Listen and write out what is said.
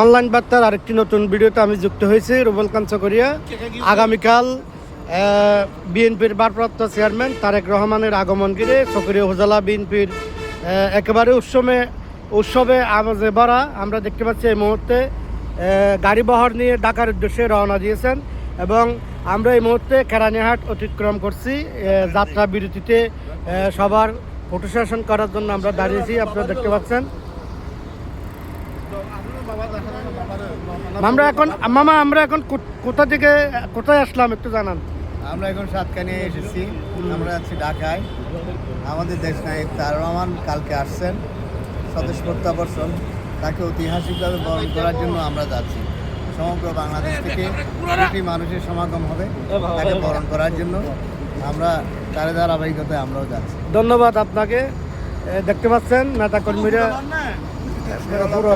Online বার্তার আরেকটি নতুন ভিডিওতে আমি যুক্ত হয়েছি, রুবেল কাঞ্চকরিয়া আগামীকাল বিএনপির ভারপ্রাপ্ত চেয়ারম্যান তারেক রহমানের আগমন ঘিরে চকরিয়া উপজেলা বিএনপির একেবারে উৎসবে উৎসবে আওয়াজে ভরা। আমরা দেখতে পাচ্ছি এই মুহূর্তে গাড়ি বহর নিয়ে ঢাকার উদ্দেশ্যে রওনা দিয়েছেন এবং আমরা এই মুহূর্তে কেরানীহাট অতিক্রম করছি যাত্রা বিরতিতে সবার ফটো সেশন করার জন্য আমরা দাঁড়িয়েছি, আপনারা দেখতে পাচ্ছেন। আমরা এখন মামা আমরা এখন কোথা থেকে কোথায় আসলাম একটু জানান। আমরা এখন সাতকানিয়ে এসেছি। আমরা আছি ঢাকায়। আমাদের দেশ নায়ক তার রহমান কালকে আসছেন। স্বদেশ প্রত্যাবর্ষণ তাকে ঐতিহাসিকভাবে বরণ করার জন্য আমরা যাচ্ছি। সমগ্র বাংলাদেশ থেকে কোটি মানুষের সমাগম হবে তাকে বরণ করার জন্য। আমরা তার ধারাবাহিকতায় আমরাও যাচ্ছি। ধন্যবাদ আপনাকে। দেখতে পাচ্ছেন নেতা কর্মীরা পুরো পুরো